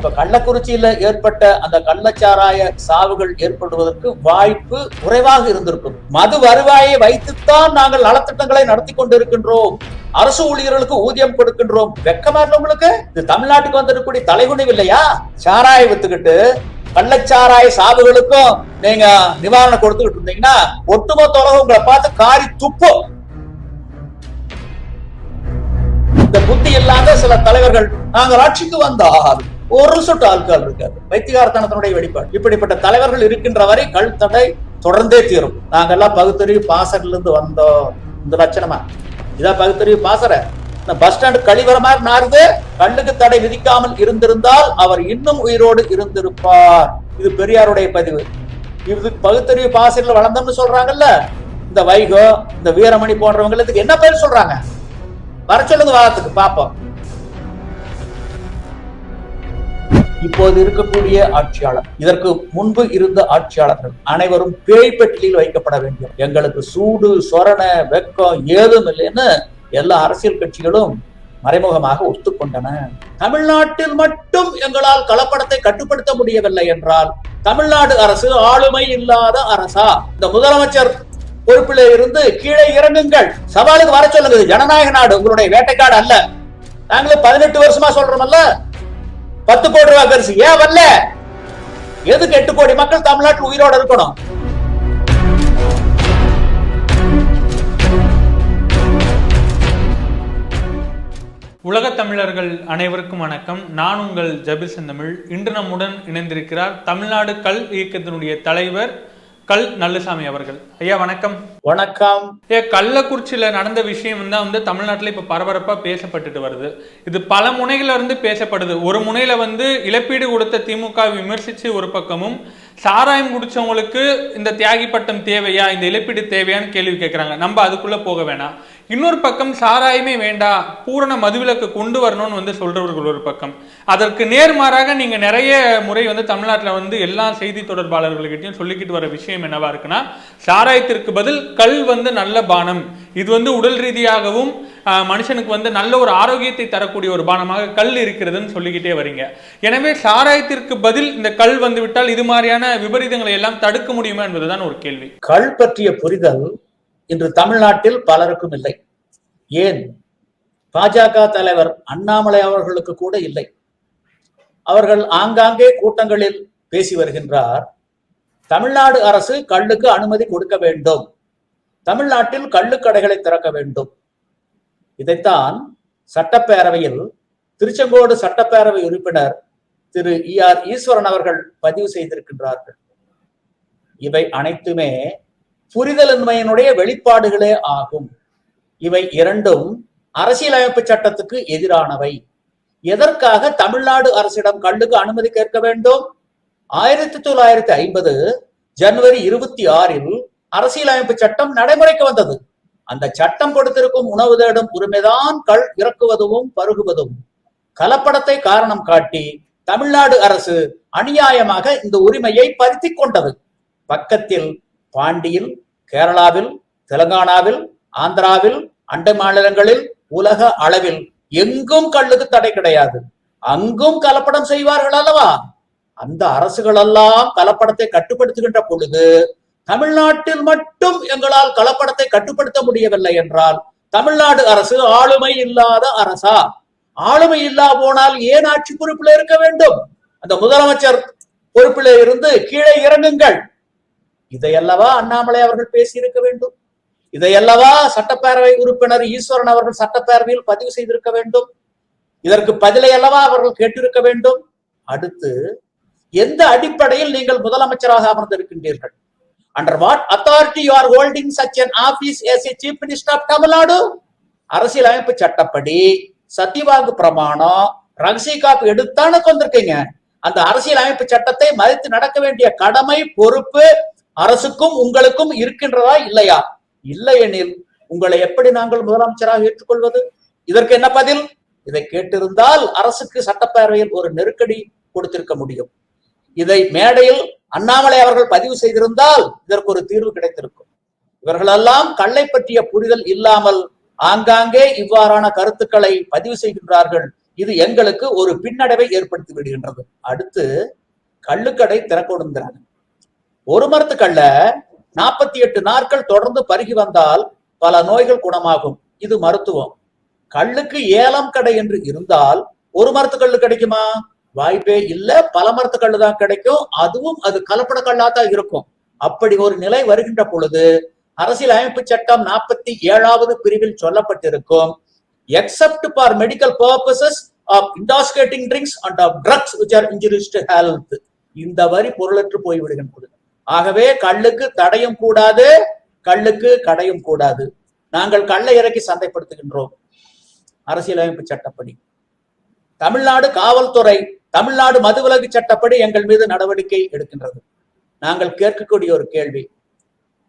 இப்ப கள்ளக்குறிச்சியில ஏற்பட்ட அந்த கள்ளச்சாராய சாவுகள் ஏற்படுவதற்கு வாய்ப்பு குறைவாக இருந்திருக்கும். மது வருவாயை வைத்துத்தான் நாங்கள் நலத்திட்டங்களை நடத்தி கொண்டிருக்கின்றோம். அரசு ஊழியர்களுக்கு ஊதியம் கொடுக்கின்றோம். வெக்கமா இல்ல உங்களுக்கு? இது தமிழ்நாட்டுக்கு வந்திருக்கக்கூடிய தலைகுனிவு இல்லையா? சாராய வித்துக்கிட்டு கள்ளச்சாராய சாவுகளுக்கும் நீங்க நிவாரணம் கொடுத்துக்கிட்டு இருந்தீங்கன்னா ஒட்டுமொத்த உலகம் உங்களை பார்த்து காரி துப்பும். இந்த புத்தி இல்லாத சில தலைவர்கள் நாங்கள் ஆட்சிக்கு வந்தால் ஒரு சொட்டு ஆட்கள் இருக்காது. வைத்திகாரத்தனத்தினுடைய வெளிப்பாடு. இப்படிப்பட்ட தலைவர்கள் இருக்கின்ற வரை கல் தடை தொடர்ந்தே தீரும். நாங்கெல்லாம் பகுத்தறிவு பாசர்ல இருந்து வந்தோம். இந்த லட்சணமா? இதான் பகுத்தறிவு பாசர இந்த பஸ் ஸ்டாண்ட் கழிவற நார்ந்து கண்ணுக்கு தடை விதிக்காமல் இருந்திருந்தால் அவர் இன்னும் உயிரோடு இருந்திருப்பார். இது பெரியாருடைய பதிவு. இது பகுத்தறிவு பாசரில் வளர்ந்தோம்னு சொல்றாங்கல்ல? இந்த வைகோ இந்த வீரமணி போன்றவங்களுக்கு என்ன பேர் சொல்றாங்க? வர சொல்லுங்க வாரத்துக்கு பாப்போம். இப்போது இருக்கக்கூடிய ஆட்சியாளர் இதற்கு முன்பு இருந்த ஆட்சியாளர்கள் அனைவரும் பேய் பெட்டியில் வைக்கப்பட வேண்டும். எங்களுக்கு சூடு சொரண வெக்கம் ஏதும் இல்லைன்னு எல்லா அரசியல் கட்சிகளும் மறைமுகமாக ஒத்துக்கொண்டன. தமிழ்நாட்டில் மட்டும் எங்களால் கலப்படத்தை கட்டுப்படுத்த முடியவில்லை என்றால் தமிழ்நாடு அரசு ஆளுமை இல்லாத அரசா? இந்த முதலமைச்சர் பொறுப்பில் இருந்து கீழே இறங்குங்கள். சவாலுக்கு வர சொல்லுங்க ஜனநாயக நாடு உங்களுடைய வேட்டைக்காடு அல்ல. நாங்களும் பதினெட்டு வருஷமா சொல்றோம்ல பத்து கோடி ரூபாய் பெருசு. ஏன் வரல? எதுக்கு எட்டு கோடி மக்கள் தமிழ்நாட்டில் உயிரோட இருக்கணும்? உலக தமிழர்கள் அனைவருக்கும் வணக்கம். நான் உங்கள் ஜபிர் செந்தமிழ். இன்று நம்முடன் இணைந்திருக்கிறார் தமிழ்நாடு கல் இயக்கத்தினுடைய தலைவர் கல் நல்லுசாமி அவர்கள். ஐயா வணக்கம். வணக்கம். ஐயா கள்ளக்குறிச்சியில நடந்த விஷயம் தான் வந்து தமிழ்நாட்டில் இப்ப பரபரப்பா பேசப்பட்டுட்டு வருது. இது பல முனைகள்ல இருந்து பேசப்படுது. ஒரு முனையில வந்து இழப்பீடு கொடுத்த திமுக விமர்சிச்சு ஒரு பக்கமும் சாராயம் குடிச்சவங்களுக்கு இந்த தியாகி பட்டம் தேவையா இந்த இழப்பீடு தேவையான்னு கேள்வி கேட்கறாங்க நம்ம அதுக்குள்ள போக வேணாம். இன்னொரு பக்கம் சாராயமே வேண்டாம் பூரண மதுவிலக்கு கொண்டு வரணும்னு வந்து சொல்றவர்கள் ஒரு பக்கம். அதற்கு நேர்மாறாக நீங்க நிறைய முறை வந்து தமிழ்நாட்டில் வந்து எல்லா செய்தி தொடர்பாளர்கள்கிட்டையும் சொல்லிக்கிட்டு வர விஷயம் என்னவா இருக்குன்னா சாராயத்திற்கு பதில் கல் வந்து நல்ல பானம். இது வந்து உடல் ரீதியாகவும் ஆஹ், மனுஷனுக்கு வந்து நல்ல ஒரு ஆரோக்கியத்தை தரக்கூடிய ஒரு பானமாக கல் இருக்கிறதுன்னு சொல்லிக்கிட்டே வரீங்க. எனவே சாராயத்திற்கு பதில் இந்த கல் வந்து விட்டால் இது மாதிரியான விபரீதங்களை எல்லாம் தடுக்க முடியுமா என்பதுதான் ஒரு கேள்வி. கல் பற்றிய புரிதல் இன்று தமிழ்நாட்டில் பலருக்கும் இல்லை. ஏன்? பாஜக தலைவர் அண்ணாமலை அவர்களுக்கு கூட இல்லை. அவர்கள் ஆங்காங்கே கூட்டங்களில் பேசி வருகின்றார். தமிழ்நாடு அரசு கள்ளுக்கு அனுமதி கொடுக்க வேண்டும். தமிழ்நாட்டில் கள்ளுக்கடைகளை திறக்க வேண்டும். இதைத்தான் சட்டப்பேரவையில் திருச்செங்கோடு சட்டப்பேரவை உறுப்பினர் திரு இ ஆர் ஈஸ்வரன் அவர்கள் பதிவு செய்திருக்கின்றார்கள். இவை அனைத்துமே புரிதலின்மையினுடைய வெளிப்பாடுகளே ஆகும். இவை இரண்டும் அரசியலமைப்பு சட்டத்துக்கு எதிரானவை. எதற்காக தமிழ்நாடு அரசிடம் கல்லுக்கு அனுமதி கேட்க வேண்டும்? ஆயிரத்தி தொள்ளாயிரத்தி ஐம்பது ஜனவரி இருபத்தி ஆறில் அரசியலமைப்பு சட்டம் நடைமுறைக்கு வந்தது. அந்த சட்டம் கொடுத்திருக்கும் உணவு தேடும் உரிமைதான் கள் இறக்குவதும் பருகுவதும். கலப்படத்தை காரணம் காட்டி தமிழ்நாடு அரசு அநியாயமாக இந்த உரிமையை பருத்தி கொண்டது. பக்கத்தில் பாண்டியில் கேரளாவில் தெலுங்கானாவில் ஆந்திராவில் அண்டை மாநிலங்களில் உலக அளவில் எங்கும் கல்லுக்கு தடை கிடையாது. அங்கும் கலப்படம் செய்வார்கள் அல்லவா? அந்த அரசுகள் எல்லாம் கலப்படத்தை கட்டுப்படுத்துகின்ற பொழுது தமிழ்நாட்டில் மட்டும் எங்களால் கலப்படத்தை கட்டுப்படுத்த முடியவில்லை என்றால் தமிழ்நாடு அரசு ஆளுமை இல்லாத அரசா? ஆளுமை இல்லா போனால் ஏன் ஆட்சி பொறுப்பில் இருக்க வேண்டும்? அந்த முதலமைச்சர் பொறுப்பில் இருந்து கீழே இறங்குங்கள். இதையல்லவா அண்ணாமலை அவர்கள் பேசியிருக்க வேண்டும்? இதையல்லவா சட்டப்பேரவை உறுப்பினர் ஈஸ்வரன் அவர்கள் சட்டப்பேரவையில் பதிவு செய்திருக்க வேண்டும்? இதற்கு பதிலை அல்லவா அவர்கள் கேட்டிருக்க வேண்டும்? அடுத்து எந்த அடிப்படையில் நீங்கள் முதலமைச்சராக அமர்ந்திருக்கின்றீர்கள்? Under what authority you are holding such an office as a chief minister of Tamil Nadu அரசியலமைப்பு சட்டப்படி சத்தியவாக்கு பிரமாணம் ரகசிய காப்பு எடுத்தானு வந்திருக்கீங்க அந்த அரசியல் அமைப்பு சட்டத்தை மதித்து நடக்க வேண்டிய கடமை பொறுப்பு அரசுக்கும் உங்களுக்கும் இருக்கின்றதா இல்லையா? இல்லை எனில் உங்களை எப்படி நாங்கள் முதலமைச்சராக ஏற்றுக்கொள்வது? இதற்கு என்ன பதில்? இதை கேட்டிருந்தால் அரசுக்கு சட்டப்பேரவையில் ஒரு நெருக்கடி கொடுத்திருக்க முடியும். இதை மேடையில் அண்ணாமலை அவர்கள் பதிவு செய்திருந்தால் இதற்கு ஒரு தீர்வு கிடைத்திருக்கும். இவர்களெல்லாம் கல்லை பற்றிய புரிதல் இல்லாமல் ஆங்காங்கே இவ்வாறான கருத்துக்களை பதிவு செய்கின்றார்கள். இது எங்களுக்கு ஒரு பின்னடைவை ஏற்படுத்தி விடுகின்றது. அடுத்து கள்ளுக்கடை திறக்கணுங்கிறாங்க ஒரு மரத்துக்கல்ல நாற்பத்தி எட்டு நாட்கள் தொடர்ந்து பருகி வந்தால் பல நோய்கள் குணமாகும். இது மருத்துவம். கல்லுக்கு ஏலம் கடை என்று இருந்தால் ஒரு மரத்து கல்லு கிடைக்குமா? வாய்ப்பே இல்ல. பல மரத்து கல்லு தான் கிடைக்கும். அதுவும் அது கலப்பட கல்லா தான் இருக்கும். அப்படி ஒரு நிலை வருகின்ற பொழுது அரசியல் அமைப்பு சட்டம் நாற்பத்தி ஏழாவது பிரிவில் சொல்லப்பட்டிருக்கும். Except for medical purposes of intoxicating drinks and of drugs which are injurious to health இந்த வரி பொருளற்று போய்விடுகின்றது ஆகவே கல்லுக்கு தடையும் கூடாது கல்லுக்கு கடையும் கூடாது. நாங்கள் கல்லை இறக்கி சந்தைப்படுத்துகின்றோம். அரசியலமைப்பு சட்டப்படி. தமிழ்நாடு காவல்துறை தமிழ்நாடு மதுவிலக்கு சட்டப்படி எங்கள் மீது நடவடிக்கை எடுக்கின்றது. நாங்கள் கேட்கக்கூடிய ஒரு கேள்வி.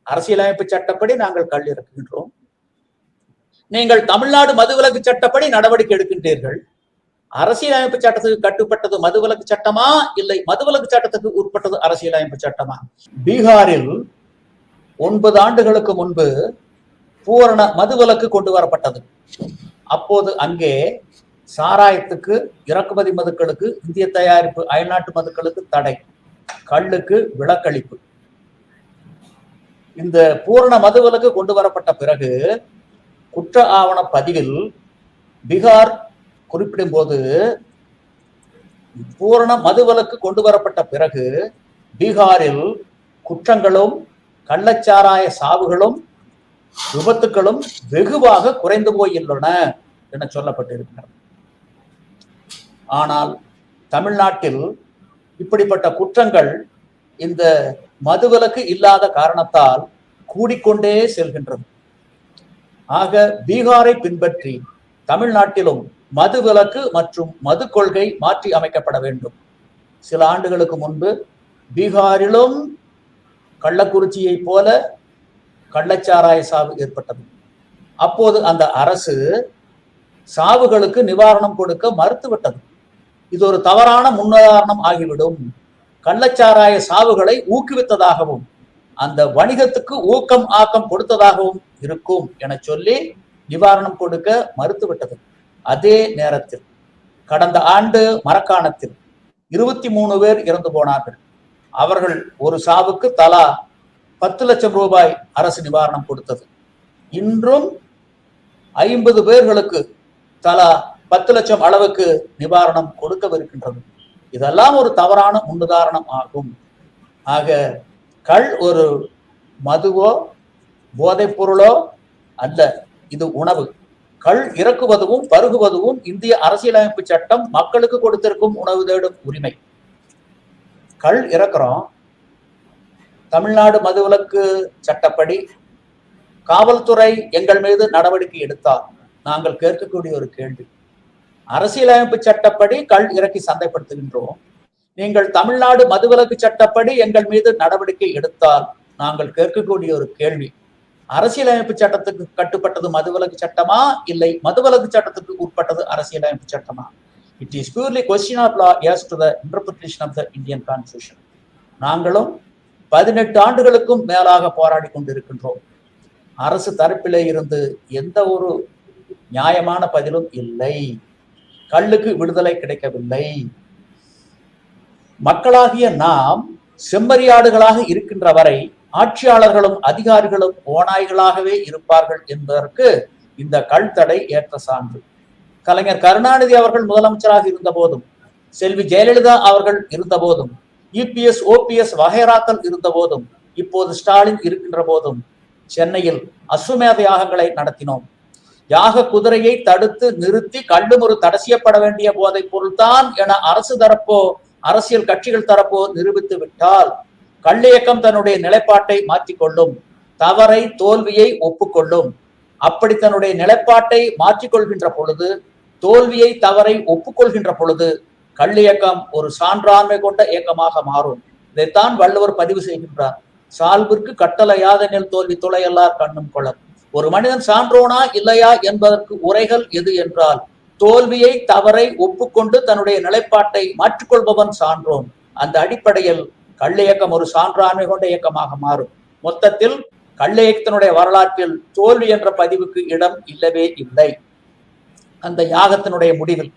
அரசியலமைப்பு சட்டப்படி நாங்கள் கல் இறக்குகின்றோம். நீங்கள் தமிழ்நாடு மதுவிலக்கு சட்டப்படி நடவடிக்கை எடுக்கின்றீர்கள். அரசியலமைப்பு சட்டத்துக்கு கட்டுப்பட்டது மதுவிலக்கு சட்டமா? இல்லை மதுவிலக்கு சட்டத்துக்கு உட்பட்டது அரசியலமைப்பு சட்டமா? பீகாரில் ஒன்பது ஆண்டுகளுக்கு முன்பு பூரண மதுவிலக்கு கொண்டு வரப்பட்டது. அப்போது அங்கே சாராயத்துக்கு இறக்குமதி மதுக்களுக்கு இந்திய தயாரிப்பு அயல்நாட்டு மதுக்களுக்கு தடை. கல்லுக்கு விலக்களிப்பு. இந்த பூரண மதுவிலக்கு கொண்டு வரப்பட்ட பிறகு குற்ற ஆவண பதிவில் பீகார் குறிப்பிடும் போது பூரண மதுவிலக்கு கொண்டு வரப்பட்ட பிறகு பீகாரில் குற்றங்களும் கள்ளச்சாராய சாவுகளும் விபத்துக்களும் வெகுவாக குறைந்து போயுள்ளன என சொல்லப்பட்டிருக்கிறது. ஆனால் தமிழ்நாட்டில் இப்படிப்பட்ட குற்றங்கள் இந்த மதுவிலக்கு இல்லாத காரணத்தால் கூடிக்கொண்டே செல்கின்றது. ஆக பீகாரை பின்பற்றி தமிழ்நாட்டிலும் மது விலக்கு மற்றும் மது கொள்கை மாற்றி அமைக்கப்பட வேண்டும். சில ஆண்டுகளுக்கு முன்பு பீகாரிலும் கள்ளக்குறிச்சியை போல கள்ளச்சாராய சாவு ஏற்பட்டது. அப்போது அந்த அரசு சாவுகளுக்கு நிவாரணம் கொடுக்க மறுத்துவிட்டது. இது ஒரு தவறான முன்னுதாரணம் ஆகிவிடும். கள்ளச்சாராய சாவுகளை ஊக்குவித்ததாகவும் அந்த வணிகத்துக்கு ஊக்கம் ஆக்கம் கொடுத்ததாகவும் இருக்கும் என சொல்லி நிவாரணம் கொடுக்க மறுத்துவிட்டது. அதே நேரத்தில் கடந்த ஆண்டு மரக்காணத்தில் இருபத்தி மூணு பேர் இறந்து போனார்கள். அவர்கள் ஒரு சாவுக்கு தலா பத்து லட்சம் ரூபாய் அரசு நிவாரணம் கொடுத்தது. இன்றும் ஐம்பது பேர்களுக்கு தலா பத்து லட்சம் அளவுக்கு நிவாரணம் கொடுக்கவிருக்கின்றது. இதெல்லாம் ஒரு தவறான முன்னுதாரணம் ஆகும். ஆக கள் ஒரு மதுவோ போதைப் பொருளோ அல்ல இது உணவு. கள் இறக்குவதும் பருகுவதும் இந்திய அரசியலமைப்பு சட்டம் மக்களுக்கு கொடுத்திருக்கும் உணவு தேடும் உரிமை. கள் இறக்குறோம். தமிழ்நாடு மதுவிலக்கு சட்டப்படி காவல்துறை எங்கள் மீது நடவடிக்கை எடுத்தால் நாங்கள் கேட்கக்கூடிய ஒரு கேள்வி. அரசியலமைப்பு சட்டப்படி கள் இறக்கி சந்தைப்படுத்துகின்றோம். நீங்கள் தமிழ்நாடு மதுவிலக்கு சட்டப்படி எங்கள் மீது நடவடிக்கை எடுத்தால் நாங்கள் கேட்கக்கூடிய ஒரு கேள்வி. அரசியலமைப்பு சட்டத்துக்கு கட்டுப்பட்டது மதுவிலக்கு சட்டமா? இல்லை மதுவிலக்கு சட்டத்துக்கு உட்பட்டது அரசியலமைப்பு சட்டமா? It is purely question of law as to the interpretation of the Indian constitution நாங்களும் பதினெட்டு ஆண்டுகளுக்கும் மேலாக போராடி கொண்டிருக்கின்றோம். அரசு தரப்பிலே இருந்து எந்த ஒரு நியாயமான பதிலும் இல்லை. கல்லுக்கு விடுதலை கிடைக்கவில்லை. மக்களாகிய நாம் செம்மறியாடுகளாக இருக்கின்ற வரை ஆட்சியாளர்களும் அதிகாரிகளும் ஓநாய்களாகவே இருப்பார்கள் என்பதற்கு இந்த கல் தடை ஏற்ற சான்று. கலைஞர் கருணாநிதி அவர்கள் முதலமைச்சராக இருந்த போதும் செல்வி ஜெயலலிதா அவர்கள் இருந்த போதும் இபிஎஸ் ஓபிஎஸ் வகைராக்கள் இருந்த போதும் இப்போது ஸ்டாலின் இருக்கின்ற போதும் சென்னையில் அசுமேத யாகங்களை நடத்தினோம். யாக குதிரையை தடுத்து நிறுத்தி கல்லுமுறு தடசியப்பட வேண்டிய போதைப் பொருள்தான் என அரசு தரப்போ அரசியல் கட்சிகள் தரப்போ நிரூபித்து விட்டால் கள்ளியக்கம் தன்னுடைய நிலைப்பாட்டை மாற்றிக்கொள்ளும். தவறை தோல்வியை ஒப்புக்கொள்ளும். அப்படி தன்னுடைய நிலைப்பாட்டை மாற்றிக்கொள்கின்ற பொழுது தோல்வியை தவறை ஒப்புக்கொள்கின்ற பொழுது கள்ளியக்கம் ஒரு சான்றாண்மை கொண்ட இயக்கமாக மாறும். இதைத்தான் வள்ளுவர் பதிவு செய்கின்றார். சால்பிற்கு கட்டளையாதனில் தோல்வி துளையல்லார் கண்ணும் கொளர் ஒரு மனிதன் சான்றோனா இல்லையா என்பதற்கு உரைகள் எது என்றால் தோல்வியை தவறை ஒப்புக்கொண்டு தன்னுடைய நிலைப்பாட்டை மாற்றிக்கொள்பவன் சான்றோன். அந்த அடிப்படையில் கள்ளியக்கம் ஒரு சான்றாண்மை கொண்ட இயக்கமாக மாறும். மொத்தத்தில் கள்ளியக்கத்தினுடைய வரலாற்றில் தோல்வி என்ற பதிவுக்கு இடம் இல்லவே இல்லை. அந்த யாகத்தினுடைய முடிவில்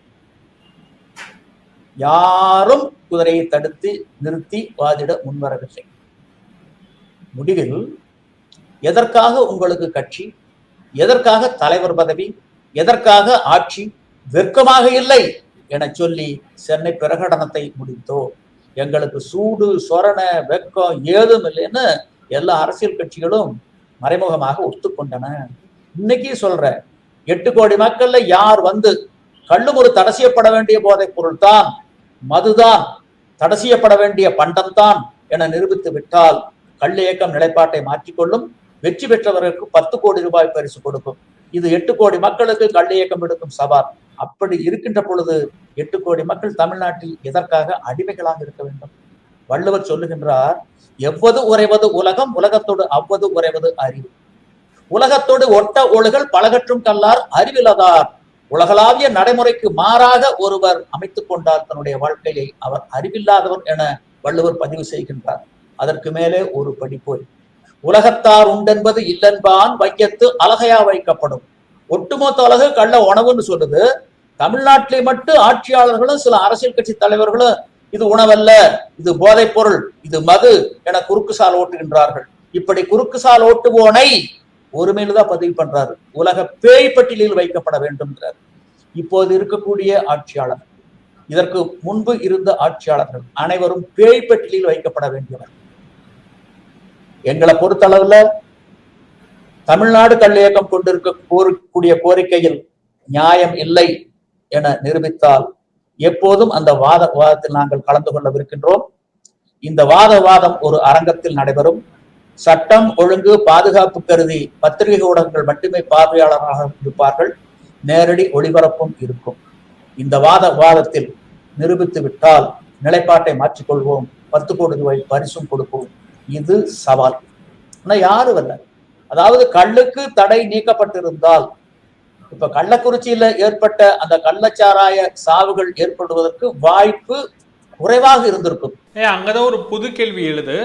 யாரும் குதிரையை தடுத்து நிறுத்தி வாதிட முன்வரவில்லை. முடிவில் எதற்காக உங்களுக்கு கட்சி? எதற்காக தலைவர் பதவி? எதற்காக ஆட்சி? வெட்கமாக இல்லை என சொல்லி சென்னை பிரகடனத்தை முடித்தோம். எங்களுக்கு சூடு சொரண வெக்கம் ஏதும் இல்லைன்னு எல்லா அரசியல் கட்சிகளும் மறைமுகமாக ஒத்துக்கொண்டன. இன்னைக்கு சொல்ற எட்டு கோடி மக்கள்ல யார் வந்து கள்ளும் தடசியப்பட தடை செய்யப்பட வேண்டிய போதைப் பொருள் தான் மதுதான் தடை செய்யப்பட வேண்டிய பண்டம் தான் என நிரூபித்து விட்டால் கள்ள இயக்கம் நிலைப்பாட்டை மாற்றிக்கொள்ளும் வெற்றி பெற்றவர்களுக்கு பத்து கோடி ரூபாய் பரிசு கொடுக்கும். இது எட்டு கோடி மக்களுக்கு கள்ள இயக்கம் எடுக்கும் சவால். அப்படி இருக்கின்ற பொழுது எட்டு கோடி மக்கள் தமிழ்நாட்டில் எதற்காக அடிமைகளாக இருக்க வேண்டும்? வள்ளுவர் சொல்லுகின்றார் எவ்வது உறைவது உலகம் உலகத்தோடு அவ்வது உறைவது அறிவு. உலகத்தோடு ஒட்ட ஒழுகல் பலகற்றும் கல்லார் அறிவிலதார். உலகளாவிய நடைமுறைக்கு மாறாக ஒருவர் அமைத்துக் கொண்டார் தன்னுடைய வாழ்க்கையை அவர் அறிவில்லாதவர் என வள்ளுவர் பதிவு செய்கின்றார். அதற்கு மேலே ஒரு படி போய் உலகத்தார் உண்டென்பது இல்லென்பான் வையத்து அழகையா வைக்கப்படும். ஒட்டுமொத்த உலகு கள்ள உணவுன்னு சொல்லுது தமிழ்நாட்டிலே மட்டும் ஆட்சியாளர்களும் சில அரசியல் கட்சி தலைவர்களும் இது உணவல்ல இது போதைப் பொருள் இது மது என குறுக்கு சால் ஓட்டுகின்றார்கள். இப்படி குறுக்கு சால் ஓட்டுவோனை ஒருமையில தான் பதிவு பண்றாரு. உலக பேய் பட்டியலில் வைக்கப்பட வேண்டும்ன்றார் இப்போது இருக்கக்கூடிய ஆட்சியாளர் இதற்கு முன்பு இருந்த ஆட்சியாளர்கள் அனைவரும் பேய் பட்டியலில் வைக்கப்பட வேண்டியவர். எங்களை பொறுத்தளவுல தமிழ்நாடு கல்லியக்கம் கொண்டிருக்க கூறக்கூடிய கோரிக்கையில் நியாயம் இல்லை என நிரூபித்தால் எப்போதும் அந்த வாத விவாதத்தில் நாங்கள் கலந்து கொள்ளவிருக்கின்றோம். இந்த வாத வாதம் ஒரு அரங்கத்தில் நடைபெறும். சட்டம் ஒழுங்கு பாதுகாப்பு கருதி பத்திரிகை ஊடகங்கள் மட்டுமே பார்வையாளராக இருப்பார்கள். நேரடி ஒளிபரப்பும் இருக்கும். இந்த வாத வாதத்தில் நிரூபித்து விட்டால் நிலைப்பாட்டை மாற்றிக்கொள்வோம். பத்து கோடி ரூபாய் பரிசும் கொடுப்போம். இது சவால். ஆனால் யாரும் இல்லை அதாவது கள்ளுக்கு தடை நீக்கப்பட்டிருந்தால் இப்ப கள்ளக்குறிச்சியில ஏற்பட்ட அந்த கள்ளச்சாராய சாவுகள் ஏற்படுவதற்கு வாய்ப்பு குறைவாக இருந்திருக்கும். ஏ அங்கதான் ஒரு புது கேள்வி எழுது.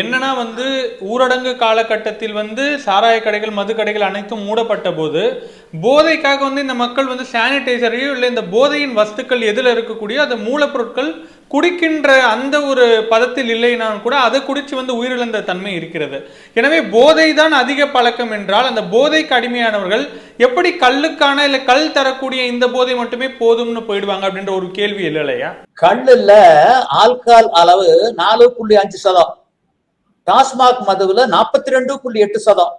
என்னன்னா வந்து ஊரடங்கு காலகட்டத்தில் வந்து சாராய கடைகள் மது கடைகள் அனைத்தும் மூடப்பட்ட போது போதைக்காக வந்து இந்த மக்கள் வந்து சானிடைசரையோ இல்லை இந்த போதையின் வஸ்துக்கள் எதில் இருக்கக்கூடிய அந்த மூலப்பொருட்கள் குடிக்கின்ற அந்த ஒரு பதத்தில் இல்லைனாலும் கூட அதை குடிச்சு வந்து உயிரிழந்த தன்மை இருக்கிறது. எனவே போதை தான் அதிக பழக்கம் என்றால் அந்த போதைக்கு அடிமையானவர்கள் எப்படி கல்லுக்கான இல்லை கல் தரக்கூடிய இந்த போதை மட்டுமே போதும்னு போயிடுவாங்க அப்படின்ற ஒரு கேள்வி இல்லை இல்லையா? கல்லுல ஆல்கால் அளவு நாலு புள்ளி அஞ்சு சதம். டாஸ்மாக் மதுவில் நாற்பத்தி ரெண்டு புள்ளி எட்டு சதம்.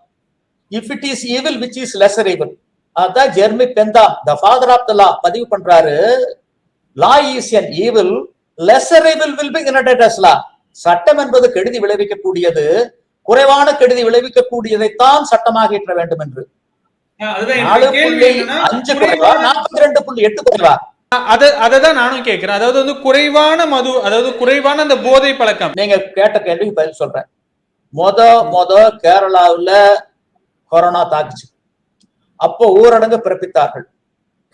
If it is evil which is lesser evil அதான் Jeremy Bentham the father of the law பதிவு பண்றாரு. Law is an evil lesser evil will be inadequate law சட்டம் என்பது கெடுதி விளைவிக்கக்கூடியது. குறைவான கெடுதி விளைவிக்கக்கூடியதைத்தான் சட்டமாக இயற்ற வேண்டும் என்று. நாலு புள்ளி அஞ்சு குறைவா நாற்பத்தி ரெண்டு புள்ளி எட்டு குறைவா? அதை அதை தான் நானும் கேட்கிறேன். அதாவது வந்து குறைவான மது அதாவது குறைவான அந்த போதை பழக்கம். நீங்க கேட்ட கேள்விக்கு பதில் சொல்றேன். மொத மொத கேரளாவுல கொரோனா தாக்குச்சு. அப்போ ஊரடங்கு பிறப்பித்தார்கள்.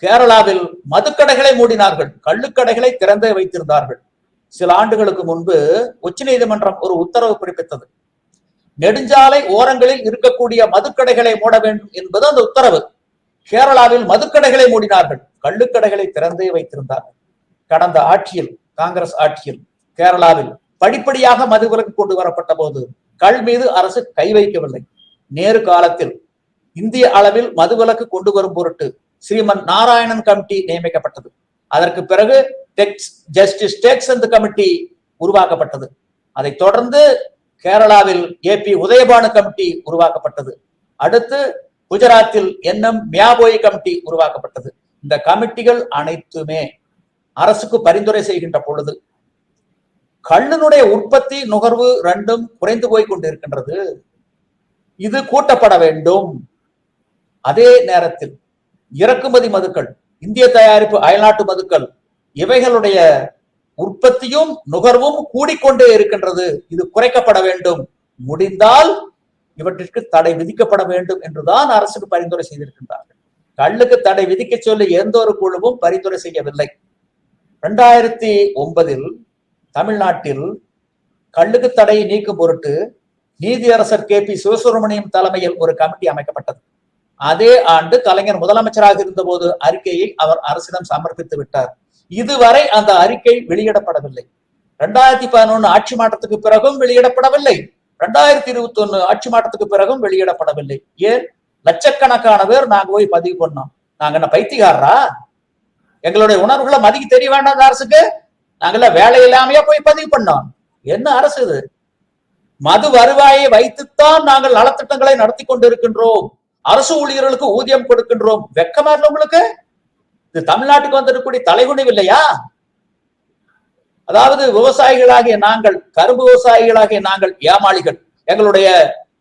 கேரளாவில் மதுக்கடைகளை மூடினார்கள் கள்ளுக்கடைகளை திறந்தே வைத்திருந்தார்கள். சில ஆண்டுகளுக்கு முன்பு உச்ச நீதிமன்றம் ஒரு உத்தரவு பிறப்பித்தது. நெடுஞ்சாலை ஓரங்களில் இருக்கக்கூடிய மதுக்கடைகளை மூட வேண்டும் என்பது அந்த உத்தரவு. கேரளாவில் மதுக்கடைகளை மூடினார்கள் கள்ளுக்கடைகளை திறந்தே வைத்திருந்தார்கள். கடந்த ஆட்சியில் காங்கிரஸ் ஆட்சியில் கேரளாவில் படிப்படியாக மதுவிலக்கு கொண்டு வரப்பட்ட போது கள் மீது அரசு கை வைக்கவில்லை. நேரு காலத்தில் இந்திய அளவில் மதுவிலக்கு கொண்டு வரும் பொருட்டு ஸ்ரீமன் நாராயணன் கமிட்டி நியமிக்கப்பட்டது. அதற்கு பிறகு டெக்ஸ் ஜஸ்டிஸ் டேக்ஸந்த் கமிட்டி உருவாக்கப்பட்டது. அதைத் தொடர்ந்து கேரளாவில் ஏ பி உதயபானு கமிட்டி உருவாக்கப்பட்டது. அடுத்து குஜராத்தில் என்எம் மியாபோய் கமிட்டி உருவாக்கப்பட்டது. இந்த கமிட்டிகள் அனைத்துமே அரசுக்கு பரிந்துரை செய்கின்ற பொழுது கள்ளனுடைய உற்பத்தி நுகர்வு ரெண்டும் குறைந்து போய் கொண்டிருக்கின்றது. இது கூட்டப்பட வேண்டும். அதே நேரத்தில் இறக்குமதி மதுக்கள் இந்திய தயாரிப்பு அயல்நாட்டு மதுக்கள் இவைகளுடைய உற்பத்தியும் நுகர்வும் கூடிக்கொண்டே இருக்கின்றது. இது குறைக்கப்பட வேண்டும். முடிந்தால் இவற்றிற்கு தடை விதிக்கப்பட வேண்டும் என்றுதான் அரசுக்கு பரிந்துரை செய்திருக்கின்றார்கள். கள்ளுக்கு தடை விதிக்க சொல்லி எந்த ஒரு குழுவும் பரிந்துரை செய்யவில்லை. இரண்டாயிரத்தி ஒன்பதில் தமிழ்நாட்டில் கள்ளுக்கு தடையை நீக்கும் பொருட்டு நீதியரசர் கே பி சிவசுப்பிரமணியம் தலைமையில் ஒரு கமிட்டி அமைக்கப்பட்டது. அதே ஆண்டு கலைஞர் முதலமைச்சராக இருந்தபோது அறிக்கையை அவர் அரசிடம் சமர்ப்பித்து விட்டார். இதுவரை அந்த அறிக்கை வெளியிடப்படவில்லை. ரெண்டாயிரத்தி பதினொன்னு ஆட்சி மாற்றத்துக்கு பிறகும் வெளியிடப்படவில்லை. ரெண்டாயிரத்தி இருபத்தி ஒன்னு ஆட்சி மாற்றத்துக்கு பிறகும் வெளியிடப்படவில்லை. ஏன்? லட்சக்கணக்கான பேர் நாங்க போய் பதிவு பண்ணோம். நாங்க என்ன பைத்தியக்காரரா? எங்களுடைய உணர்வுகளை மதிக்க தெரிய வேண்டாம் அரசுக்கு. நாங்கள வேலை இல்லாமையா போய் பதிவு பண்ணோம். என்ன அரசு இது? மது வருவாயை வைத்துத்தான் நாங்கள் நலத்திட்டங்களை நடத்தி கொண்டிருக்கின்றோம். அரசு ஊழியர்களுக்கு ஊதியம் கொடுக்கின்றோம். வெக்கமா இல்லை உங்களுக்கு? இது தமிழ்நாட்டுக்கு வந்திருக்கக்கூடிய தலைகுனிவு இல்லையா? அதாவது விவசாயிகளாகிய நாங்கள் கரும்பு விவசாயிகளாகிய நாங்கள் ஏமாளிகள். எங்களுடைய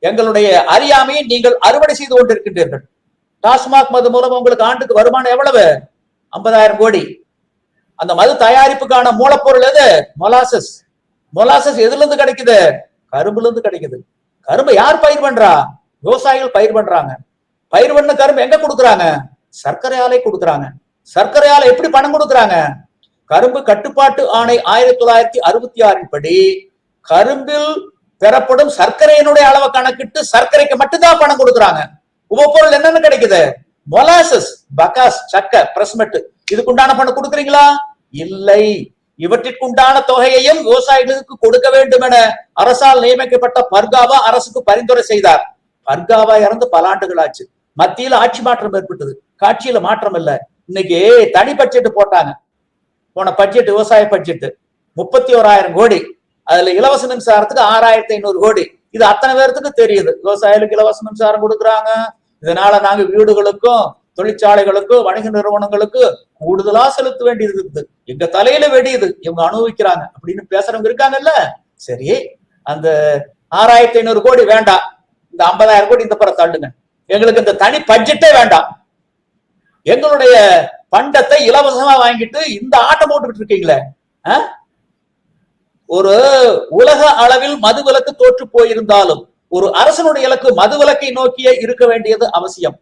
எங்களுடைய அறியாமையை நீங்கள் அறுவடை செய்து கொண்டிருக்கின்றீர்கள். டாஸ்மாக் மது மூலம் உங்களுக்கு ஆண்டுக்கு வருமானம் எவ்வளவு? ஐம்பதாயிரம் கோடி. அந்த மது தயாரிப்புக்கான மூலப்பொருள் எது? மொலாசஸ். மொலாசஸ் எதுல இருந்து கிடைக்குது? கரும்புல இருந்து கிடைக்குது. கரும்பு யார் பயிர் பண்றா? விவசாயிகள் பயிர் பண்றாங்க. பயிர் பண்ண கரும்பு எங்க கொடுக்குறாங்க? சர்க்கரை ஆலை கொடுக்குறாங்க. சர்க்கரை ஆலை எப்படி பணம் கொடுக்குறாங்க? கரும்பு கட்டுப்பாட்டு ஆணை ஆயிரத்தி தொள்ளாயிரத்தி அறுபத்தி ஆறின் படி கரும்பில் பெறப்படும் சர்க்கரையினுடைய அளவை கணக்கிட்டு சர்க்கரைக்கு மட்டும்தான் பணம் கொடுக்குறாங்க. உபப்பொருள் என்னென்ன கிடைக்குது? மொலாசஸ் பகாஸ் சக்க பிரஸ்மெட் இதுக்குண்டான பணம் கொடுக்குறீங்களா? இல்லை. இவற்றிற்குண்டான தொகையையும் விவசாயிகளுக்கு கொடுக்க வேண்டும் என அரசால் நியமிக்கப்பட்ட பர்காவா அரசுக்கு பரிந்துரை செய்தார். பர்காவா இறந்து பல ஆண்டுகள் ஆச்சு. மத்தியில் ஆட்சி மாற்றம் ஏற்பட்டது. காட்சியில மாற்றம் இல்ல. இன்னைக்கு தனி பட்ஜெட் போட்டாங்க. போன பட்ஜெட் விவசாய பட்ஜெட் முப்பத்தி ஓராயிரம் கோடி. அதுல இலவச மின்சாரத்துக்கு ஆறாயிரத்தி ஐநூறு கோடி. இது அத்தனை பேர்த்துக்கு தெரியுது. விவசாயிகளுக்கு இலவச மின்சாரம் கொடுக்குறாங்க. இதனால நாங்க வீடுகளுக்கும் தொழிற்சாலைகளுக்கும் வணிக நிறுவனங்களுக்கு கூடுதலா செலுத்த வேண்டியது இருக்குது எங்க தலையில வெடியுது. இவங்க அனுபவிக்கிறாங்க. அப்படின்னு பேசுறவங்க இருக்காங்கல்ல? சரி. அந்த ஆறாயிரத்தி ஐநூறு கோடி வேண்டாம். இந்த ஐம்பதாயிரம் கோடி இந்த புறம் தள்ளுங்க. எங்களுக்கு இந்த தனி பட்ஜெட்டே வேண்டாம். எங்களுடைய பண்டத்தை இலவசமா வாங்கிட்டு இந்த ஆட்டம் போட்டுக்கிட்டு இருக்கீங்களே ஒரு உலக அளவில் மதுவிலக்கு தோற்று போயிருந்தாலும் ஒரு அரசனுடைய இலக்கு மதுவிலக்கை நோக்கியே இருக்க வேண்டியது அவசியம்.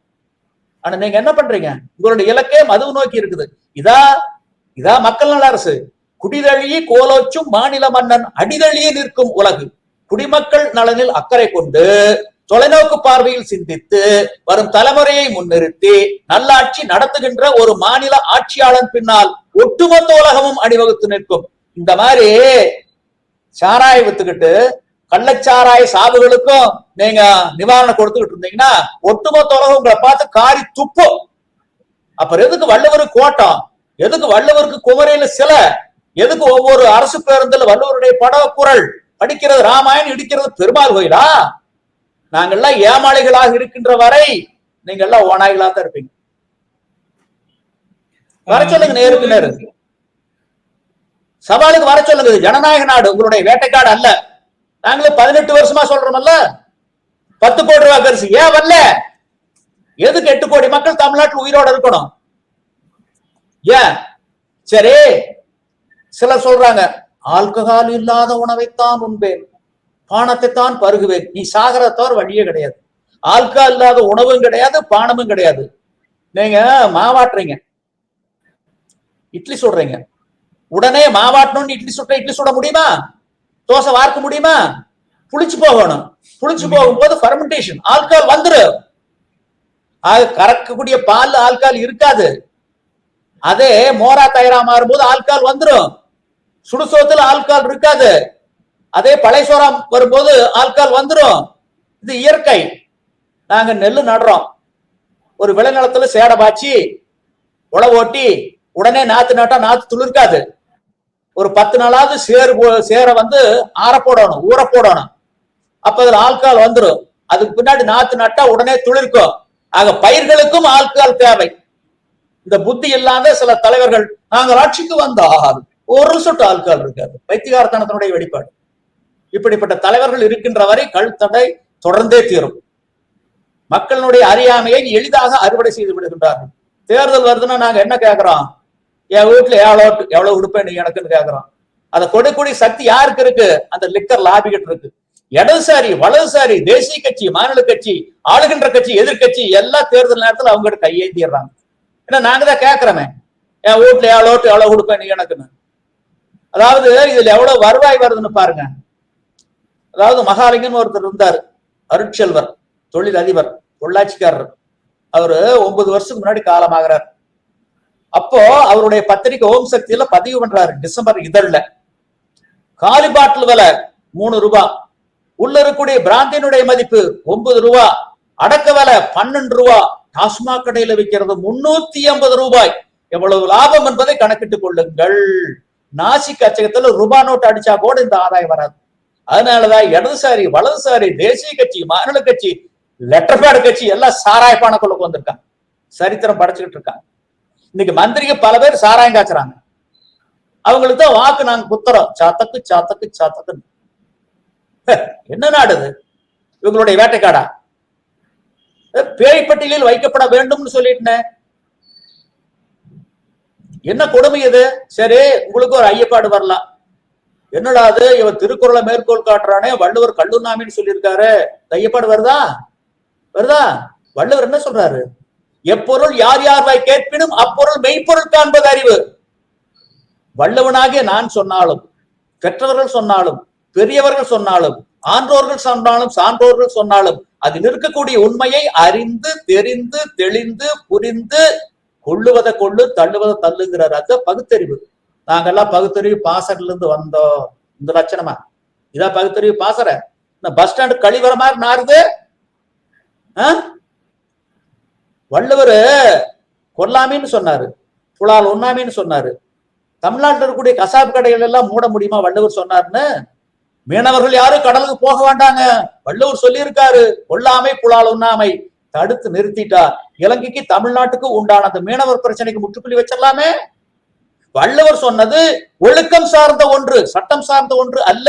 ஆனா நீங்க என்ன பண்றீங்க? உங்களுடைய இலக்கே மது நோக்கி இருக்குது. இதா இதா மக்கள் நல அரசு. குடிதழி கோலோச்சும் மாநில மன்னன் அடிதழியே நிற்கும் உலகு. குடிமக்கள் நலனில் அக்கறை கொண்டு தொலைநோக்கு பார்வையில் சிந்தித்து வரும் தலைமுறையை முன்னிறுத்தி நல்லாட்சி நடத்துகின்ற ஒரு மாநில ஆட்சியாளன் பின்னால் ஒட்டுமொத்த உலகமும் அணிவகுத்து நிற்கும். இந்த மாதிரி சாராய வித்துக்கிட்டு கள்ளச்சாராய சாவுகளுக்கும் நீங்க நிவாரணம் கொடுத்துக்கிட்டு இருந்தீங்கன்னா ஒட்டுமொத்த உலகம் உங்களை பார்த்து காரி துப்பும். அப்புறம் எதுக்கு வள்ளுவர் கோட்டம்? எதுக்கு வள்ளுவருக்கு குமரையில சில? எதுக்கு ஒவ்வொரு அரசு பேருந்துல வள்ளுவருடைய பட குரல் படிக்கிறது ராமாயணம் இடிக்கிறது பெருமாள் கோயிலா? நாங்கெல்லாம் ஏமாளிகளாக இருக்கின்ற வரை நீங்க எல்லாம் ஓநாய்களா தான் இருப்பீங்க. வர சொல்லுங்க நேருக்கு நேரு. சவாலுக்கு வர சொல்லுங்க ஜனநாயக நாடு உங்களுடைய வேட்டைக்காடு அல்ல. நாங்களும் பதினெட்டு வருஷமா சொல்றோம்ல பத்து கோடி ரூபாய் பெருசு. ஏன் வரல? எதுக்கு எட்டு கோடி? மக்கள் தமிழ்நாட்டில் உயிரோட இருக்கணும். ஏன்? சரி. சிலர் சொல்றாங்க ஆல்கஹால் இல்லாத உணவைத்தான் உண்பேன். பானத்தைத்தான் பருகுவேன். நீ சாகரத்தோர் வழியே கிடையாது. ஆல்கா இல்லாத உணவும் கிடையாது பானமும் கிடையாது. நீங்க மாவாட்டுறீங்க. இட்லி சுடுறீங்க. உடனே மாவாட்டணும்னு இட்லி சுட்ட இட்லி சுட முடியுமா? தோசை வார்க்க முடியுமா? புளிச்சு போகணும். புளிச்சு போகும்போது ஃபர்மெண்டேஷன் ஆல்கால் வந்துடும் ஆக கறக்கக்கூடிய பால் ஆல்கால் இருக்காது. அதே மோரா தயாரா மாறும்போது ஆல்கால் வந்துரும். சுடுசோத்துல ஆல்கால் இருக்காது. அதே பழைய வரும்போது ஆட்கால் வந்துடும் இது இயற்கை. நாங்க நெல் நடுறோம். ஒரு விளைநிலத்துல சேடை பாய்ச்சி உழவு ஓட்டி உடனே நாத்து நாட்டா நாத்து துளிர்க்காது. ஒரு பத்து நாளாவது சேறு போ- சேரை வந்து ஆற போடணும் ஊற போடணும். அப்ப அதுல ஆட்கால் வந்துடும் அதுக்கு பின்னாடி நாத்து நட்டா உடனே துளிர்க்கும். ஆக பயிர்களுக்கும் ஆட்கால் தேவை. இந்த புத்தி இல்லாத சில தலைவர்கள் நாங்கள் ஆட்சிக்கு வந்தால் ஒரு சொட்டு ஆட்கால் இருக்காது. பைத்தியகாரத்தனத்தினுடைய வெளிப்பாடு. இப்படிப்பட்ட தலைவர்கள் இருக்கின்ற வரை கழுத்தடை தொடர்ந்தே தீரும். மக்களுடைய அறியாமையை எளிதாக அறுவடை செய்து விடுகின்றார்கள். தேர்தல் வருதுன்னா நாங்க என்ன கேட்கிறோம் என் வீட்டுல எவ்வளோ எவ்வளவு உடுப்பேன் நீ எனக்குன்னு கேட்கிறோம் அதை கொடுக்கூடிய சக்தி யாருக்கு இருக்கு? அந்த லிக்கர் லாபிகிட்டு இருக்கு. இடதுசாரி வலதுசாரி தேசிய கட்சி மாநில கட்சி ஆளுகின்ற கட்சி எதிர்கட்சி எல்லா தேர்தல் நேரத்துல அவங்க கிட்ட கையேந்திடுறாங்க ஏன்னா நாங்க தான் கேட்கிறோமே என் வீட்டுல எவ்வளோ எவ்வளவு கொடுப்பேன் நீ எனக்குன்னு. அதாவது இதுல எவ்வளவு வருவாய் வருதுன்னு பாருங்க. அதாவது மகாலிங்கன் ஒருத்தர் இருந்தார் அருட்செல்வர் தொழில் அதிபர் பொள்ளாச்சிக்காரர். அவரு ஒன்பது வருஷத்துக்கு முன்னாடி காலமாகிறார் அப்போ அவருடைய பத்திரிகை ஓம் சக்தியில பதிவு பண்றாரு டிசம்பர் இதழ்ல. காலி பாட்டில் விலை மூணு ரூபா. உள்ள இருக்கக்கூடிய பிராந்தினுடைய மதிப்பு ஒன்பது ரூபா. அடக்க விலை பன்னெண்டு ரூபா. டாஸ்மாக் கடையில விற்கிறது முன்னூத்தி ஐம்பது ரூபாய். எவ்வளவு லாபம் என்பதை கணக்கிட்டுக் கொள்ளுங்கள். நாசிக் அச்சகத்துல ரூபா நோட்டு அடிச்சா கூட இந்த ஆதாயம் வராது. அதனாலதான் இடதுசாரி வலதுசாரி தேசிய கட்சி மாநில கட்சி லெட்டர் பேட் கட்சி எல்லாம் சாராய பானக்குள்ள வந்திருக்காங்க. சரித்திரம் படைச்சுக்கிட்டு இருக்காங்க. இன்னைக்கு மந்திரிக்கு பல பேர் சாராயம் காய்ச்சறாங்க. அவங்களுக்கு தான் வாக்கு நாங்க குத்துறோம். சாத்தக்கு சாத்தக்கு சாத்தக்கு என்ன நாடு இது? இவங்களுடைய வேட்டைக்காடா? பேய்ப்பட்டியலில் வைக்கப்பட வேண்டும்னு சொல்லிட்டேன். என்ன கொடுமை இது? சரி உங்களுக்கு ஒரு ஐயப்பாடு வரலாம். என்னடா அது? இவன் திருக்குறளை மேற்கோள் காட்டுறானே வள்ளுவர் கல்லுண்ணாமின்னு சொல்லியிருக்காரு. தையப்பாடு வருதா? வருதா? வள்ளுவர் என்ன சொல்றாரு? எப்பொருள் யார் யார் வாய் கேட்பினும் அப்பொருள் மெய்ப்பொருள் காண்பது அறிவு. வள்ளுவனாகிய நான் சொன்னாலும் பெற்றவர்கள் சொன்னாலும் பெரியவர்கள் சொன்னாலும் ஆன்றோர்கள் சொன்னாலும் சான்றோர்கள் சொன்னாலும் அதில் இருக்கக்கூடிய உண்மையை அறிந்து தெரிந்து தெளிந்து புரிந்து கொள்ளுவதை கொள்ளு தள்ளுவதை தள்ளுங்கிறார். அந்த பகுத்தறிவு. நாங்கெல்லாம் பகுத்தறிவு பாசர்ல இருந்து வந்தோம். இந்த லட்சணமா? இதான் பகுத்தறிவு பாசற இந்த பஸ் ஸ்டாண்டு கழிவற மாதிரி நாருது ஆ? வள்ளுவர் கொல்லாமின்னு சொன்னாரு. புலால் உண்ணாமின்னு சொன்னாரு. தமிழ்நாட்டில் இருக்கக்கூடிய கசாப் கடைகள் எல்லாம் மூட முடியுமா வள்ளுவர் சொன்னாருன்னு? மீனவர்கள் யாரும் கடலுக்கு போக வேண்டாங்க. வள்ளுவர் சொல்லியிருக்காரு கொல்லாமை புலால் உண்ணாமை. தடுத்து நிறுத்திட்டா. இலங்கைக்கு தமிழ்நாட்டுக்கு உண்டான அந்த மீனவர் பிரச்சனைக்கு முற்றுப்புள்ளி வச்சிடலாமே. வள்ளுவர் சொன்னது ஒழுக்கம் சார்ந்த ஒன்று சட்டம் சார்ந்த ஒன்று அல்ல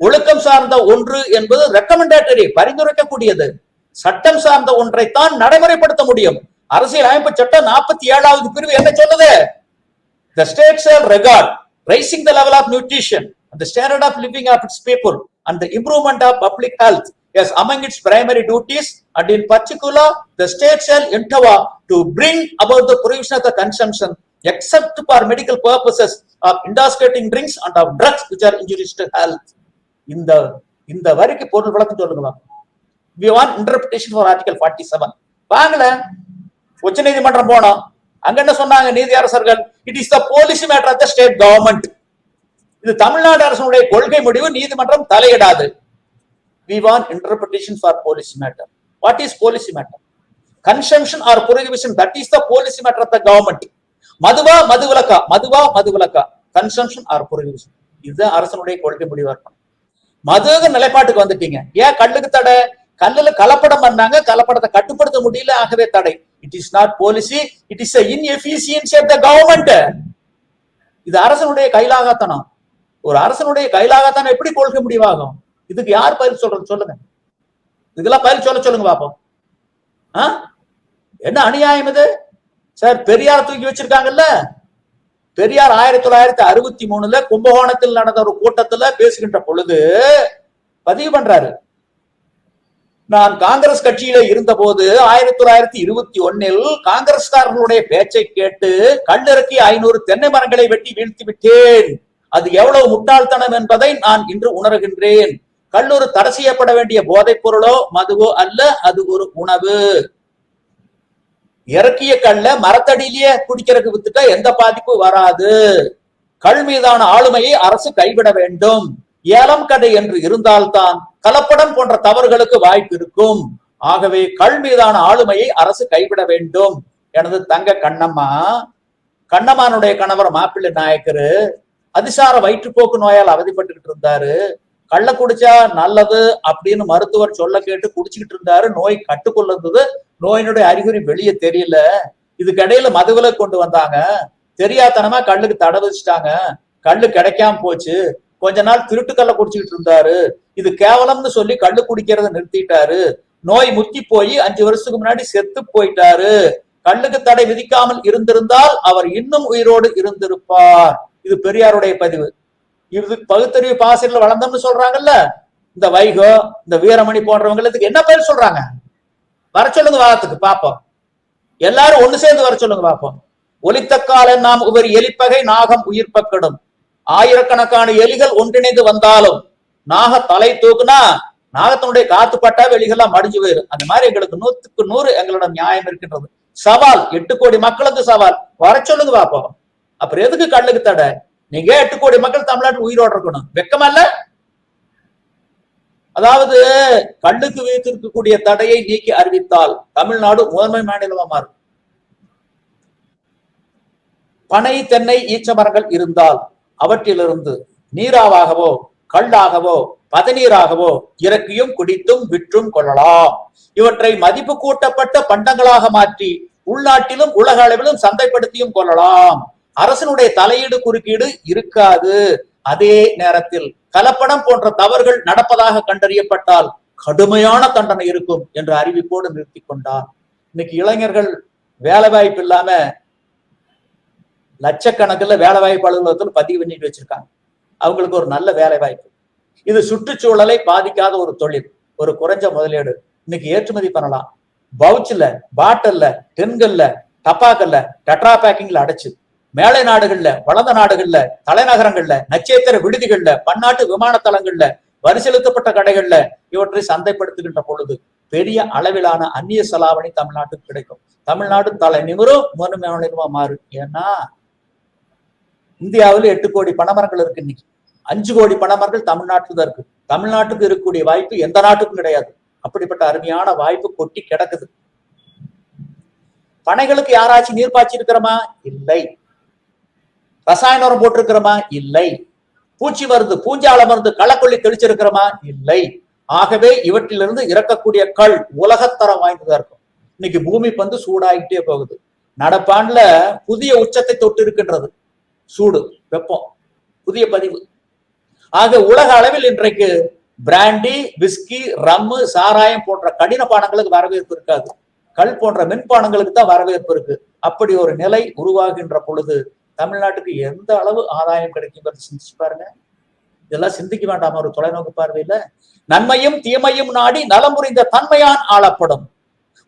ஒழுக்கம் சார்ந்த ஒன்று என்பது ரெக்கமெண்டேட்டரி பரிந்துரைக்கக்கூடியது சட்டம் சார்ந்த ஒன்றைத்தான் நடைமுறைப்படுத்த முடியும் அரசியல் அமைப்பு சட்டம் நாற்பத்தி ஏழாவது பிரிவு என்ன சொன்னது the states are regard raising the level of nutrition அந்த standard of living of its people and improvement of public health as among its primary duties and in particular the state shall endeavour to bring about the provision of the consumption except for medical purposes of intoxicating drinks and of drugs which are injurious to health. இந்த இந்த வரிக்கு பொருள் விளக்கம் சொல்லுங்களா? We want interpretation for article forty seven வாங்கல. உச்ச நீதிமன்றம் போனோம் அங்க என்ன சொன்னாங்க நீதியரசர்கள் it is the police matter of the state government இது தமிழ்நாடு அரசனுடைய கொள்கை முடிவு நீதிமன்றம் தலையிடாது. We want interpretation for police matter what is policy matter consumption or prohibition that is the policy matter of the government மதுவா மதுவிலக்கா மதுவா மதுவிலக்கா. கன்சம்ஷன் ஆர் புரோகிபிஷன் இதுதான் அரசனுடைய கொள்கை முடிவா இருக்கும் மதுக நிலைப்பாட்டுக்கு வந்துட்டீங்க. ஏன் கல்லுக்கு தடை? கல்லுல கலப்படம் பண்ணாங்க. கலப்படத்தை கட்டுப்படுத்த முடியல. ஆகவே தடை. It is not policy it is inefficiency of the government இது அரசனுடைய கைலாகத்தனம். ஒரு அரசனுடைய கைலாகத்தனம் எப்படி கொள்கை முடிவாகும்? இதுக்கு யார் பயிர் சொல்றது? சொல்லுங்க. இதுக்கெல்லாம் பயிர் சொல்ல சொல்லுங்க பாப்போம். என்ன அநியாயம் இது? சார் பெரியார் தூக்கி வச்சிருக்காங்கல்ல? பெரியார் ஆயிரத்தி தொள்ளாயிரத்தி அறுபத்தி மூணுல கும்பகோணத்தில் நடந்த ஒரு கூட்டத்துல பேசுகின்ற பொழுது பதிவு பண்றாரு. நான் காங்கிரஸ் கட்சியில இருந்தபோது ஆயிரத்தி தொள்ளாயிரத்தி இருபத்தி ஒன்னில் காங்கிரஸ்காரர்களுடைய பேச்சை கேட்டு கல்லிறக்கி ஐநூறு தென்னை மரங்களை வெட்டி வீழ்த்தி விட்டேன். அது எவ்வளவு முட்டாள்தனம் என்பதை நான் இன்று உணர்கின்றேன். கல்லூரி தடை செய்யப்பட வேண்டிய போதைப் பொருளோ மதுவோ அல்ல அது ஒரு உணவு. இறக்கிய கல்ல மரத்தடியிலேயே குடிக்கிறதுக்கு வித்துட்டா எந்த பாதிப்பும் வராது. கல் மீதான ஆளுமையை அரசு கைவிட வேண்டும். ஏலம் கடை என்று இருந்தால்தான் கலப்படம் போன்ற தவறுகளுக்கு வாய்ப்பு இருக்கும். ஆகவே கல் மீதான ஆளுமையை அரசு கைவிட வேண்டும். எனது தங்க கண்ணம்மா கண்ணம்மானுடைய கணவர் மாப்பிள்ளை நாயக்கரு அதிசார வயிற்றுப்போக்கு நோயால் அவதிப்பட்டுக்கிட்டு இருந்தாரு. கள்ள குடிச்சா நல்லது அப்படின்னு மருத்துவர் சொல்ல கேட்டு குடிச்சுக்கிட்டு இருந்தாரு. நோய் கட்டுக்குள்ள இருந்தது. நோயினுடைய அறிகுறி வெளியே தெரியல. இதுக்கிடையில மதுவில கொண்டு வந்தாங்க. தெரியாதனமா கல்லுக்கு தடை வச்சுட்டாங்க கல்லு கிடைக்காம போச்சு. கொஞ்ச நாள் திருட்டு கல்ல குடிச்சுக்கிட்டு இருந்தாரு. இது கேவலம்னு சொல்லி கல்லு குடிக்கிறத நிறுத்திட்டாரு. நோய் முத்தி போய் அஞ்சு வருஷத்துக்கு முன்னாடி செத்து போயிட்டாரு. கல்லுக்கு தடை விதிக்காமல் இருந்திருந்தால் அவர் இன்னும் உயிரோடு இருந்திருப்பார். இது பெரியாருடைய பதிவு. இது பகுத்தறிவு பாசிரியர் வளர்ந்தோம்னு சொல்றாங்கல்ல. இந்த வைகோ இந்த வீரமணி போன்றவங்களுக்கு என்ன பேர் சொல்றாங்க? வர சொல்லுங்க வாதத்துக்கு பாப்போம் எல்லாரும் ஒண்ணு சேர்ந்து வர சொல்லுங்க பாப்போம் ஒலித்தக்கால நாம் உபரி எலிப்பகை நாகம் உயிர் பக்கடும் ஆயிரக்கணக்கான எலிகள் ஒன்றிணைந்து வந்தாலும் நாக தலை தூக்குனா நாகத்தினுடைய காத்து பட்டா வெளிகள்லாம் மடிஞ்சு போயிடும் அந்த மாதிரி எங்களுக்கு நூத்துக்கு நூறு எங்களோட நியாயம் இருக்கின்றது. சவால் எட்டு கோடி மக்களுக்கு சவால். வர சொல்லுங்க பாப்போம் அப்புறம் எதுக்கு கண்ணுக்கு தடை? நீங்க எட்டு கோடி மக்கள் தமிழ்நாட்டில் உயிரோட இருக்கணும். வெக்கமல்ல அதாவது கண்ணுக்கு வைத்திருக்கக்கூடிய தடையை நீக்கி அறிவித்தால் தமிழ்நாடு முதன்மை மாநிலமா மாறும். பனை தென்னை ஈச்ச மரங்கள் இருந்தால் அவற்றிலிருந்து நீராவாகவோ கல்லாகவோ பதநீராகவோ இறக்கியும் குடித்தும் விற்றும் கொள்ளலாம். இவற்றை மதிப்பு கூட்டப்பட்ட பண்டங்களாக மாற்றி உள்நாட்டிலும் உலக அளவிலும் சந்தைப்படுத்தியும் கொள்ளலாம். அரசனுடைய தலையீடு குறுக்கீடு இருக்காது. அதே நேரத்தில் கலப்படம் போன்ற தவறுகள் நடப்பதாக கண்டறியப்பட்டால் கடுமையான தண்டனை இருக்கும் என்ற அறிவிப்போடு நிறுத்தி கொண்டார். இன்னைக்கு இளைஞர்கள் வேலை வாய்ப்பு இல்லாம லட்சக்கணக்கில் வேலை வாய்ப்பு அலுவலகத்தில் பதிவு பண்ணிட்டு வச்சிருக்காங்க. அவங்களுக்கு ஒரு நல்ல வேலை வாய்ப்பு. இது சுற்றுச்சூழலை பாதிக்காத ஒரு தொழில் ஒரு குறைஞ்ச முதலீடு. இன்னைக்கு ஏற்றுமதி பண்ணலாம். பவுச்சில் பாட்டில்ல டென்கள்ல டப்பாக்கல்ல டெட்ரா பேக்கிங்ல அடைச்சு மேலை நாடுகள்ல வளர்ந்த நாடுகள்ல தலைநகரங்கள்ல நட்சத்திர விடுதிகள்ல பன்னாட்டு விமான தளங்கள்ல வரிசெலுத்தப்பட்ட கடைகள்ல இவற்றை சந்தைப்படுத்துகின்ற பொழுது பெரிய அளவிலான அந்நிய செலாவணி தமிழ்நாட்டுக்கு கிடைக்கும். தமிழ்நாடு தலை நிமிரும் முதன்மை மாநிலமா மாறும். ஏன்னா இந்தியாவில் எட்டு கோடி பணமரங்கள் இருக்கு இன்னைக்கு. அஞ்சு கோடி பணமரங்கள் தமிழ்நாட்டுல தான் இருக்கு. தமிழ்நாட்டுக்கு இருக்கக்கூடிய வாய்ப்பு எந்த நாட்டுக்கும் கிடையாது. அப்படிப்பட்ட அருமையான வாய்ப்பு கொட்டி கிடக்குது. பனைகளுக்கு யாராச்சும் நீர் பாய்ச்சி இருக்கிறோமா? இல்லை. ரசாயன உரம் போட்டிருக்கிறோமா? இல்லை. பூச்சி மருந்து பூஞ்சால மருந்து களக்கொல்லி தெளிச்சிருக்கிறோமா? இல்லை. ஆகவே இவற்றிலிருந்து இறக்கக்கூடிய கல் உலகத்தரம் வாய்ந்ததா இருக்கும். இன்னைக்கு பூமி பந்து சூடாகிட்டே போகுது. நடப்பாண்டுல புதிய உச்சத்தை தொட்டு இருக்கின்றது சூடு வெப்பம். புதிய பதிவு. ஆக உலக அளவில் இன்றைக்கு பிராண்டி விஸ்கி ரம்மு சாராயம் போன்ற கடின பானங்களுக்கு வரவேற்பு இருக்காது. கல் போன்ற மின்பானங்களுக்கு தான் வரவேற்பு இருக்கு. அப்படி ஒரு நிலை உருவாகின்ற பொழுது தமிழ்நாட்டுக்கு எந்த அளவு ஆதாயம் கிடைக்கும் சிந்திச்சு பாருங்க. இதெல்லாம் சிந்திக்க வேண்டாம ஒரு தொலைநோக்கு பார்வையில. நன்மையும் தீமையும் நாடி நலம் புரிந்த தன்மையான் ஆளப்படும்.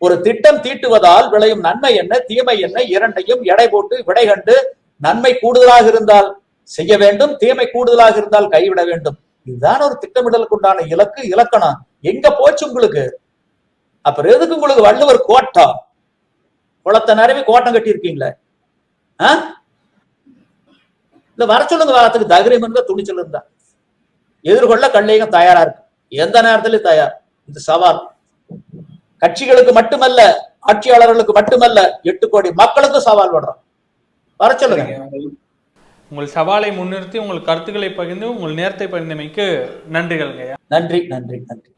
ஒரு திட்டம் தீட்டுவதால் விளையும் நன்மை என்ன தீமை என்ன? இரண்டையும் எடை போட்டு விடை கண்டு நன்மை கூடுதலாக இருந்தால் செய்ய வேண்டும் தீமை கூடுதலாக இருந்தால் கைவிட வேண்டும். இதுதான் ஒரு திட்டமிடலுக்கு உண்டான இலக்கு இலக்கணம். எங்க போச்சு உங்களுக்கு? அப்புறம் எதுக்கு உங்களுக்கு வள்ளுவர் கோட்டம் குளத்தை நிறவி கோட்டம் கட்டி இருக்கீங்களே இல்ல வர சொல்லுங்க வாரத்துக்கு தைரியம் இருந்தா துணிச்சல் இருந்தா. எதிர்கொள்ள கல்லையும் தயாரா இருக்கு. எந்த நேரத்திலும் தயார். இது சவால். கட்சிகளுக்கு மட்டுமல்ல ஆட்சியாளர்களுக்கு மட்டுமல்ல எட்டு கோடி மக்களுக்கும் சவால் விடுறோம் வர சொல்லுங்க. உங்கள் சவாலை முன்னிறுத்தி உங்கள் கருத்துக்களை பகிர்ந்து உங்கள் நேரத்தை பகிர்ந்தமைக்கு நன்றிகள்ங்க நன்றி நன்றி நன்றி.